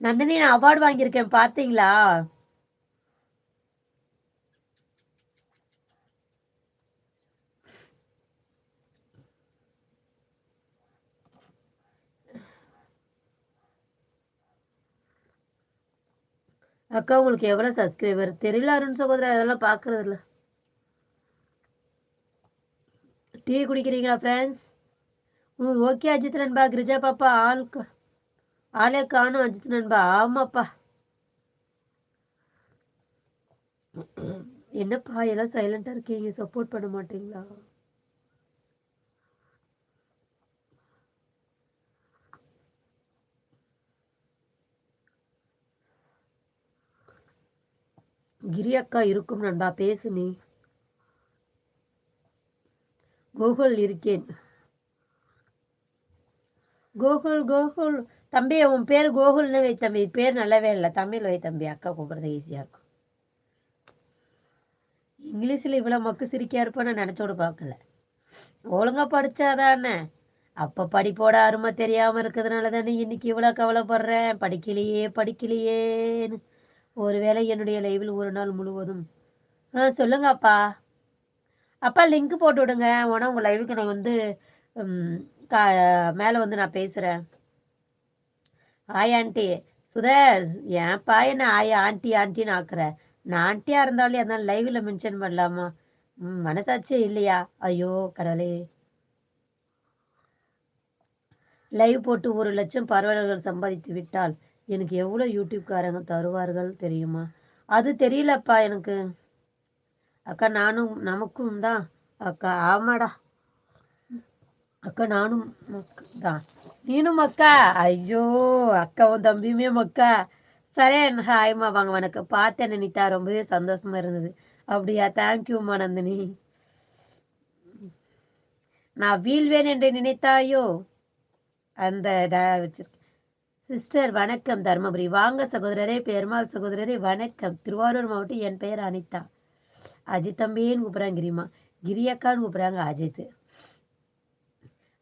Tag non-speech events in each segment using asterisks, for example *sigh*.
நந்தினி நான் அவார்டு வாங்கியிருக்கேன் பார்த்தீங்களா? அக்கா உங்களுக்கு எவ்வளோ சப்ஸ்கிரைபர் தெரியல அருண் சகோதரர் அதெல்லாம் பார்க்கறது இல்ல டீ குடிக்கிறீங்களா ஃப்ரெண்ட்ஸ் ம் ஓகே அஜித் நண்பா கிரிஜா பாப்பா ஆள் ஆளே காணும் அஜித் நண்பா. ஆமாப்பா. என்னப்பா எல்லாம் சைலண்டா இருக்கீங்க சப்போர்ட் பண்ண மாட்டீங்களா? கிரி அக்கா இருக்கும் நண்பா பேசு நீ. கோகுல் இருக்கேன். கோகுல் கோகுல். தம்பி உன் பேர் கோகுல்னு வை தம்பி? பேர் நல்லாவே இல்லை. தமிழ் வை தம்பி. அக்கா கூப்பிடுறது ஈஸியாக இருக்கும். இங்கிலீஷில் இவ்வளோ மக்கு சிரிக்கா இருப்பேன்னு நினச்சோடு பார்க்கல. ஒழுங்கா படிச்சாதானே அப்போ படிப்போட அருமை தெரியாமல் இருக்கிறதுனால தானே இன்னைக்கு இவ்வளோ கவலைப்படுறேன். படிக்கலையே படிக்கலையேன்னு. ஒருவேளை என்னுடைய லைவில் ஒரு நாள் முழுவதும். ஆ சொல்லுங்க அப்பா. அப்பா லிங்க் போட்டு விடுங்க. உடனே உங்கள் லைவுக்கு நான் வந்து கா மேலே வந்து நான் பேசுகிறேன் ஆய் ஆண்டி சுதர் ஏன்ப்பா என்ன ஆய் ஆண்டி ஆண்டின்னு ஆக்குற? நான் ஆண்டியாக இருந்தாலே அதனால லைவில் மென்ஷன் பண்ணலாமா? ம் மனசாட்சியே இல்லையா? ஐயோ கடவுளே. லைவ் போட்டு ஒரு லட்சம் பார்வையாளர்கள் சம்பாதித்து விட்டால் எனக்கு எவ்வளோ யூடியூப்காரங்க தருவார்கள் தெரியுமா? அது தெரியலப்பா எனக்கு. அக்கா நானும் நமக்கும் தான். அக்கா ஆமாடா. அக்கா நானும் தான் நீனும் அக்கா? ஐயோ அக்காவும் தம்பியுமே மக்கா. சரே ஹாய்மா வாங்க வணக்கம் பார்த்தேன் நினிதா. ரொம்பவே சந்தோஷமா இருந்தது. அப்படியா? தேங்க்யூம்மா நந்தினி. நான் வீழ்வேன் என்று நினைத்தாயோ? அந்த வச்சிருக்கேன். சிஸ்டர் வணக்கம் தர்மபுரி. வாங்க சகோதரரே பெருமாள் சகோதரரே வணக்கம். திருவாரூர் மாவட்டம் என் பெயர் அனிதா. அஜித் தம்பியேன்னு கூப்பிட்றாங்க கிரிமா. கிரியக்கான்னு கூப்பிட்றாங்க அஜித்.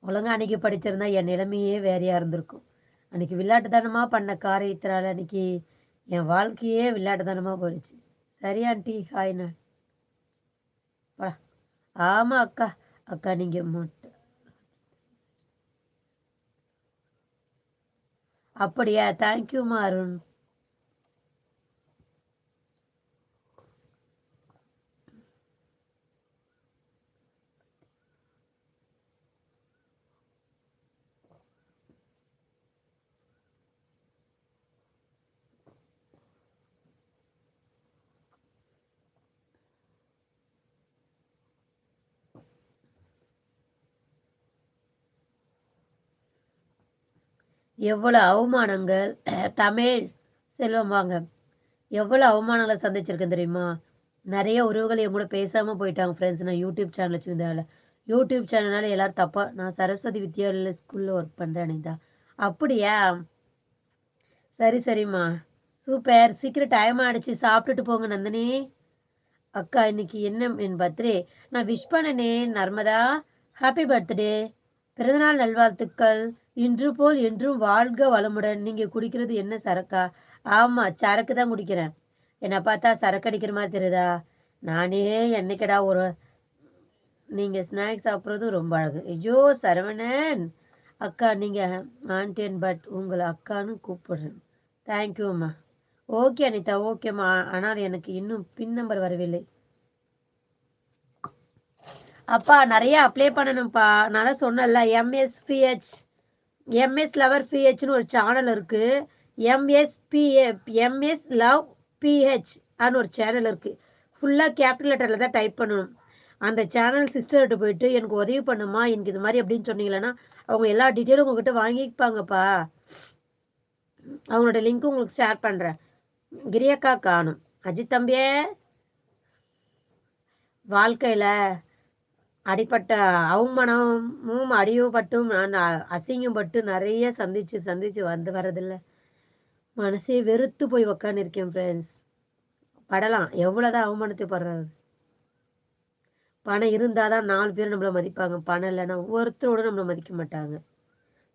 ஒழுங்கா அன்னைக்கு படிச்சிருந்தா என் நிலைமையே வேறையா இருந்திருக்கும். அன்னைக்கு விளையாட்டுத்தனமாக பண்ண காரியத்தினால அன்னைக்கு என் வாழ்க்கையே விளையாட்டுத்தனமாக போயிடுச்சு. சரியா ஆண்டி ஹாய் நான் ஆமாம் அக்கா. அக்கா நீங்கள் மட்டும் அப்படியா? தேங்க்யூமா அருண் எவ்வளோ அவமானங்கள்? *clears throat* தமிழ் செல்வம் வாங்க. எவ்வளோ அவமானங்களை சந்திச்சிருக்கேன் தெரியுமா? நிறைய உறவுகள் என் கூட பேசாமல் போயிட்டாங்க ஃப்ரெண்ட்ஸ் நான் யூடியூப் சேனல் வச்சுருந்தால யூடியூப் சேனல்னால எல்லாரும் தப்பாக நான் சரஸ்வதி வித்யாலய ஸ்கூலில் ஒர்க் பண்ணுறேன் அனிதா. அப்படியா? சரி சரிம்மா. சூப்பர் சீக்கிரம் டைம் ஆயிடுச்சு. சாப்பிட்டுட்டு போங்க நந்தினி. அக்கா இன்னைக்கு என்ன என் பர்த்டே நான் விஷ் பண்ணனே நர்மதா. ஹாப்பி பர்த்டே பிறந்தநாள் நல்வாழ்த்துக்கள். இன்று போல் என்றும் வாழ்க வளமுடன். நீங்க குடிக்கிறது என்ன சரக்கா? ஆமா சரக்கு தான் குடிக்கிறேன். என்னை பார்த்தா சரக்கு அடிக்கிற மாதிரி தெரியுதா? நானே என்னைக்கடா ஒரு நீங்க ஸ்நாக்ஸ் சாப்பிட்றதும் ரொம்ப அழகு. ஐயோ சரவணன்! அக்கா நீங்க ஆண்டியன் பட் உங்களை அக்கான்னு கூப்பிடுறேன். தேங்க்யூம்மா ஓகே அனிதா. ஓகேம்மா ஆனால் எனக்கு இன்னும் பின் நம்பர் வரவில்லை. அப்பா நிறைய அப்ளை பண்ணணும்ப்பா. நான் சொன்னல எம்எஸ்பிஹெச் எம்எஸ் லவர் பிஹெச்னு ஒரு சேனல் இருக்கு. எம்எஸ்பிஏ எம்எஸ் லவ் பிஹெச் ஆன்னு ஒரு சேனல் இருக்கு. ஃபுல்லாக கேபிட்டல் லெட்டரில் தான் டைப் பண்ணணும். அந்த சேனல் சிஸ்டர்கிட்ட போயிட்டு எனக்கு உதவி பண்ணுமா எனக்கு இது மாதிரி அப்படின்னு சொன்னீங்களன்னா அவங்க எல்லா டீட்டெயிலும் உங்ககிட்ட வாங்கிப்பாங்கப்பா. அவங்களோட லிங்க்கும் உங்களுக்கு ஷேர் பண்ணுறேன் கிரியக்கா காணும். அஜித் தம்பியே. வாழ்க்கையில் அடிப்பட்ட அவமானமும் அடிவுபட்டும் நான் அசிங்கம் அசிங்கப்பட்டு நிறைய சந்திச்சு சந்திச்சு வந்து வரதில்ல மனசே வெறுத்து போய் உக்காந்து இருக்கேன் ஃப்ரெண்ட்ஸ் படலாம். எவ்வளோதான் அவமானத்தை படுறது பணம் இருந்தால் தான் நாலு பேர் நம்மளை மதிப்பாங்க. பணம் இல்லைன்னா ஒவ்வொருத்தரோட நம்மளை மதிக்க மாட்டாங்க.